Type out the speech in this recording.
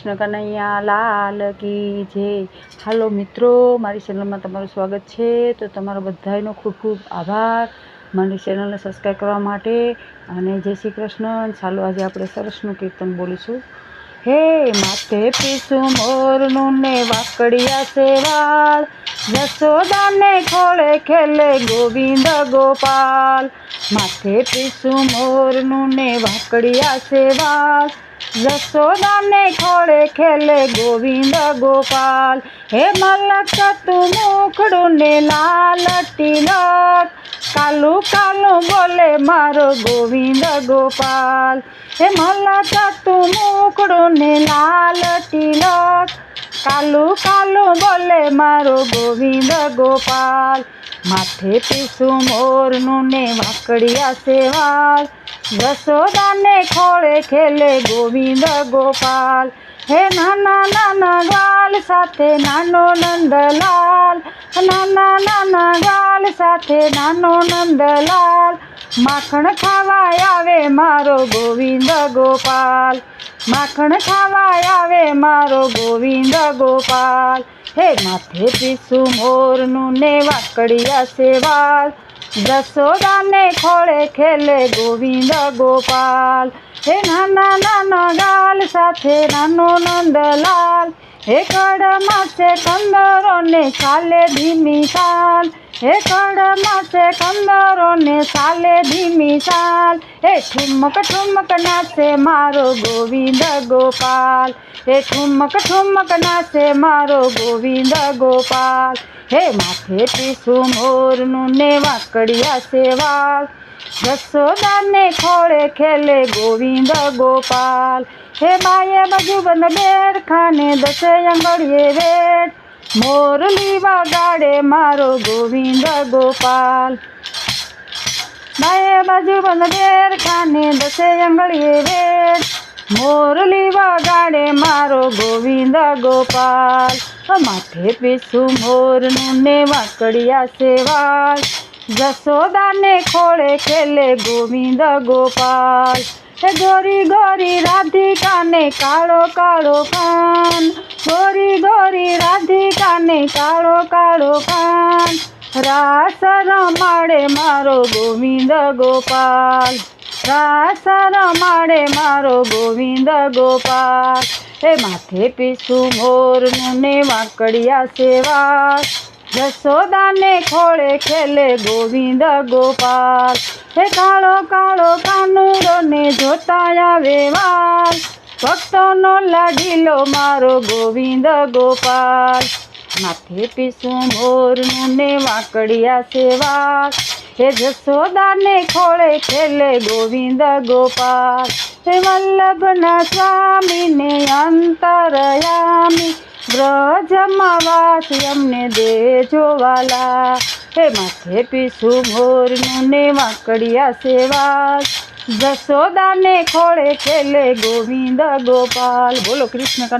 કૃષ્ણ કનૈયા, લાલ કી જય. હાલો મિત્રો, મારી ચેનલમાં તમારું સ્વાગત છે. તો તમારો બધાનો ખૂબ ખૂબ આભાર. મારી ચેનલને સબસ્ક્રાઈબ કરવા માટે અને જય શ્રી કૃષ્ણ. ચાલો આજે આપણે સરસનું કીર્તન બોલીશું. હે માથે પીસું મોરનું ને વાકડિયા સેવાળ જસોદાને ખોળે ખેલે ગોવિંદ ગોપાલ. માથે પીસું મોરનું ને વાકડિયા સેવાળ જસોદાને ખોળે ખેલે ગોવિંદ ગોપાલ. હે મલક તું મુખડું ને લાલ તિલક. કાલુ કાલુ બોલે મારો ગોવિંદ ગોપાલ. હે મલક તું મુખડું ને લાલ તિલક. કાલુ કાલુ બોલે મારો ગોવિંદ ગોપાલ. માથે પીસું મોરનું ને વાકડિયા સેવાળ. જસોદાને ખોળે ખેલે ગોવિંદ ગોપાલ. હે નાના નાના ગાલ સાથે નાનો નંદલાલ. નાના નાના ગાલ સાથે નાનો નંદલાલ. માખણ ખાવા આવે મારો ગોવિંદ ગોપાલ. માખણ ખાવા આવે મારો ગોવિંદ ગોપાલ. હે માથે પીસું મોરનું ને વાકડિયા સેવાલ. જસોદાને ખોળે ખેલે ગોવિંદ ગોપાલ. હે નાના નાના ગાલ સાથે નાનો નંદલાલ હે કડમાં છે કંદરો ને ચાલે ધીમી ચાલ હે કડમાં છે કંદરો ને ચાલે ધીમી ચાલ એ ઠુમક ઠુમક નાચે મારો ગોવિંદ ગોપાલ? એ ઠુમક ઠુમક નાચે મારો ગોવિંદ ગોપાલ? હે માથે પીસું મોરનું ને વાકડિયા સેવાળ જસોદાને ખોળે ખેલે ગોવિંદ ગોપાલ? હે બાજુ બંધ બેર ખાને દશે અંગળીએ વેટ મોરલી વગાડે મારો ગોવિંદ ગોપાલ. બાજુ બંધ બેર ખાને દશે અંગળીએ વેટ મોરલી વગાડે મારો ગોવિંદ ગોપાલ. માથે પીછું મોરનું ને વાકડિયા સેવાળ. જસોદાને ખોળે ખેલે ગોવિંદ ગોપાલ. હે ગોરી ગોરી રાધિકાને કાળો કાળો પાન. ગોરી ગોરી રાધિકાને કાળો કાળો પાન. રાસ રમાડે મારો ગોવિંદ ગોપાલ. રાસ રમાડે મારો ગોવિંદ ગોપાલ. હે માથે પીસું મોરનું ને વાંકડિયા સેવા. જસોદાને ખોળે ખેલે ગોવિંદ ગોપાલ. હે કાળો કાળો કાનુરોને જોતા આવે વાલ. ભક્તોનો લાડીલો મારો ગોવિંદ ગોપાલ. માથે પીસું મોરનું ને વાંકડિયા સેવા હે જશોદાને ખોળે ખેલે ગોવિંદ ગોપાલ. હે વલ્લભના સ્વામીને અંતરયામી. બ્રજમાં વાસી અમને દેજો વાલા. હે માથે પીસું મોરનું ને વાંકડિયા સેવા જસોદાને ખોળે ખેલે ગોવિંદ ગોપાલ. બોલો કૃષ્ણ કનૈયા.